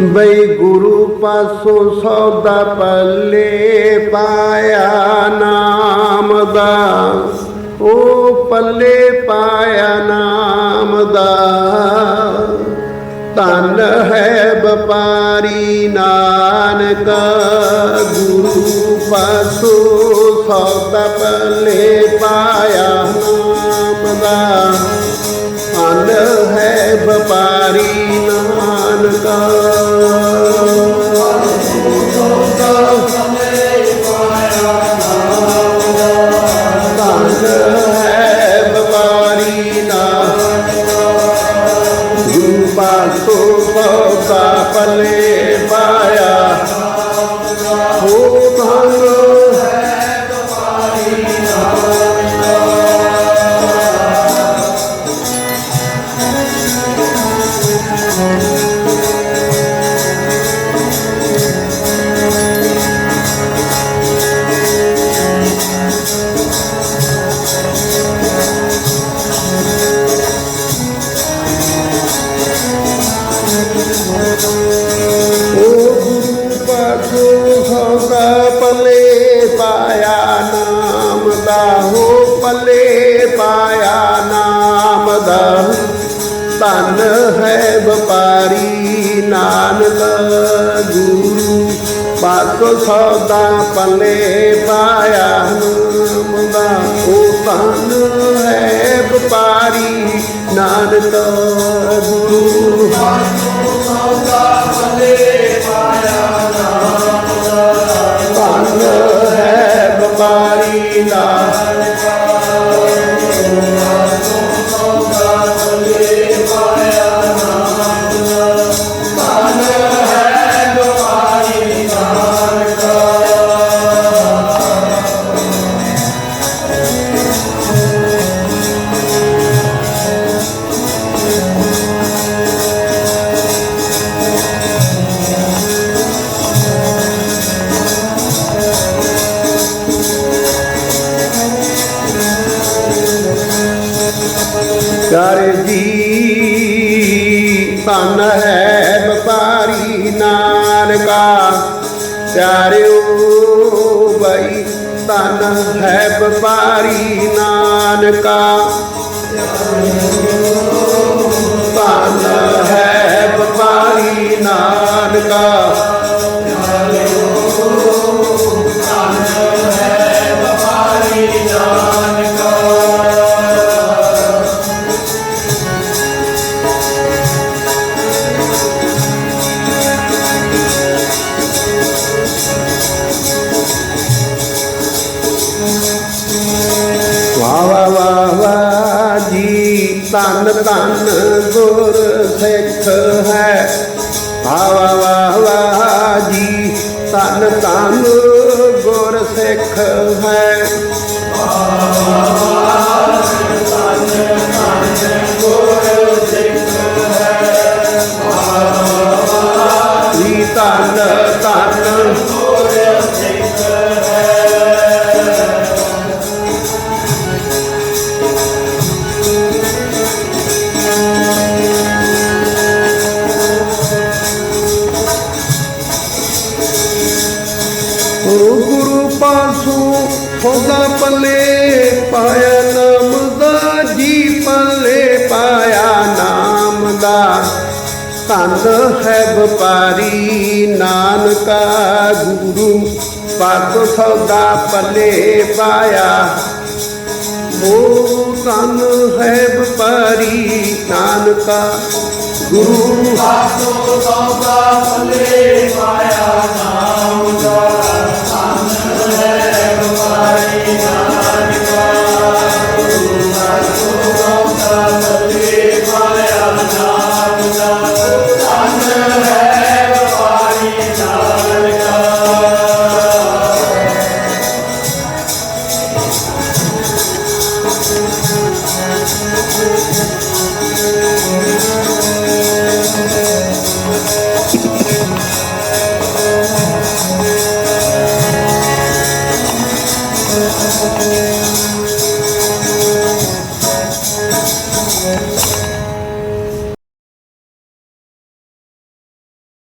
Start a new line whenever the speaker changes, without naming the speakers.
ਬਈ ਗੁਰੂ ਪਾਸੋਂ ਸੌਦਾ ਪੱਲੇ ਪਾਇਆ ਨਾਮ ਦਾ। ਉਹ ਪੱਲੇ ਪਾਇਆ ਨਾਮ ਦਾ। ਧਨ ਹੈ ਵਪਾਰੀ ਨਾਨਕ, ਗੁਰੂ ਪਾਸੋਂ ਸੌਦਾ ਪੱਲੇ ਪਾਇਆ ਨਾਮ ਦਾ। ਧਨ ਹੈ ਵਪਾਰੀ ਨਾਨਕ। ਓ ਗੁਰੂ ਪਾਸੋਂ ਸੌਦਾ ਪਲੇ ਪਾਇਆ ਨਾਮ ਦਾ, ਹੋ ਪਲੇ ਪਾਇਆ ਨਾਮ ਦਾ। ਧਨ ਹੈ ਵਪਾਰੀ ਨਾਨਕ ਗੁਰੂ ਪਾਸੋਂ ਸੌਦਾ ਪਲੇ ਪਾਇਆ ਨਾਮ ਦਾ। ਉਹ ਤਨ ਹੈ ਵਪਾਰੀ ਨਾਨਕ ਗੁਰੂ ਹੈ ਵਪਾਰੀ ਦਾ ਕਰ ਜੀ। ਧਨ ਹੈ ਵਪਾਰੀ ਨਾਨਕਾ। ਪਿਆਰਿਓ ਬਈ, ਧਨ ਹੈ ਵਪਾਰੀ ਨਾਨਕਾ। ਧਨ ਹੈ ਵਪਾਰੀ ਨਾਨਕਾ। ਧੰਨ ਧੰਨ ਗੁਰ ਸਿੱਖ ਹੈ। ਵਾਹ ਵਾਹ ਵਾਹ ਜੀ, ਧੰਨ ਧੰਨ ਗੁਰ ਸਿੱਖ ਹੈ। ਜੀ ਖੋਦਾ ਪੱਲੇ ਪਾਇਆ ਨਾਮ ਦਾ, ਜੀ ਪੱਲੇ ਪਾਇਆ ਨਾਮ ਦਾ। ਧੰਨ ਹੈ ਵਪਾਰੀ ਨਾਨਕਾ ਗੁਰੂ ਪਾਸੋਂ ਸੌਦਾ ਪੱਲੇ ਪਾਇਆ। ਉਹ ਧੰਨ ਹੈ ਵਪਾਰੀ ਨਾਨਕਾ ਗੁਰੂ
ਸਾਸੋ ਸੌਦਾ ਪੱਲੇ Música